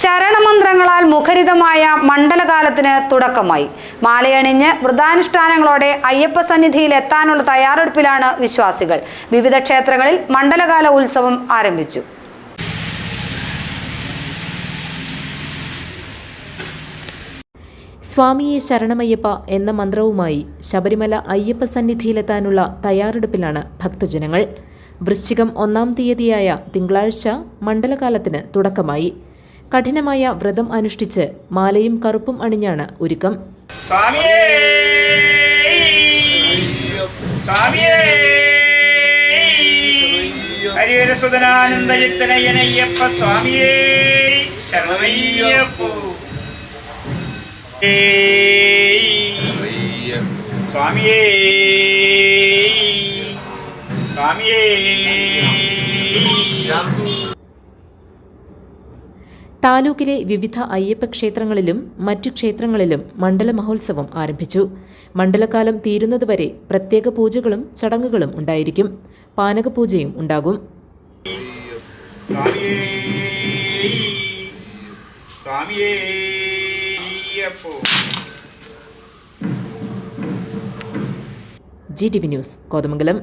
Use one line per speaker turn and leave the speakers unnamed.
ശരണമന്ത്രങ്ങളാൽ മുഖരിതമായ മണ്ഡലകാലത്തിന് തുടക്കമായി. മാലയണിഞ്ഞ് വ്രതാനുഷ്ഠാനങ്ങളോടെ അയ്യപ്പ സന്നിധിയിൽ എത്താനുള്ള തയ്യാറെടുപ്പിലാണ് വിശ്വാസികൾ. വിവിധ ക്ഷേത്രങ്ങളിൽ മണ്ഡലകാല ഉത്സവം ആരംഭിച്ചു.
സ്വാമിയെ ശരണമയ്യപ്പ എന്ന മന്ത്രവുമായി ശബരിമല അയ്യപ്പ സന്നിധിയിലെത്താനുള്ള തയ്യാറെടുപ്പിലാണ് ഭക്തജനങ്ങൾ. വൃശ്ചികം ഒന്നാം തീയതിയായ തിങ്കളാഴ്ച മണ്ഡലകാലത്തിന് തുടക്കമായി. കഠിനമായ വ്രതം അനുഷ്ഠിച്ച് മാലയും കറുപ്പും അണിഞ്ഞാണ് ഒരുക്കം.
സ്വാമിയേ! സ്വാമിയേ! സ്വാമിയേ!
താലൂക്കിലെ വിവിധ അയ്യപ്പ ക്ഷേത്രങ്ങളിലും മറ്റു ക്ഷേത്രങ്ങളിലും മണ്ഡല മഹോത്സവം ആരംഭിച്ചു. മണ്ഡലകാലം തീരുന്നതുവരെ പ്രത്യേക പൂജകളും ചടങ്ങുകളും ഉണ്ടായിരിക്കും. പാനകപൂജയും ഉണ്ടാകും. G T V news Kothamangalam.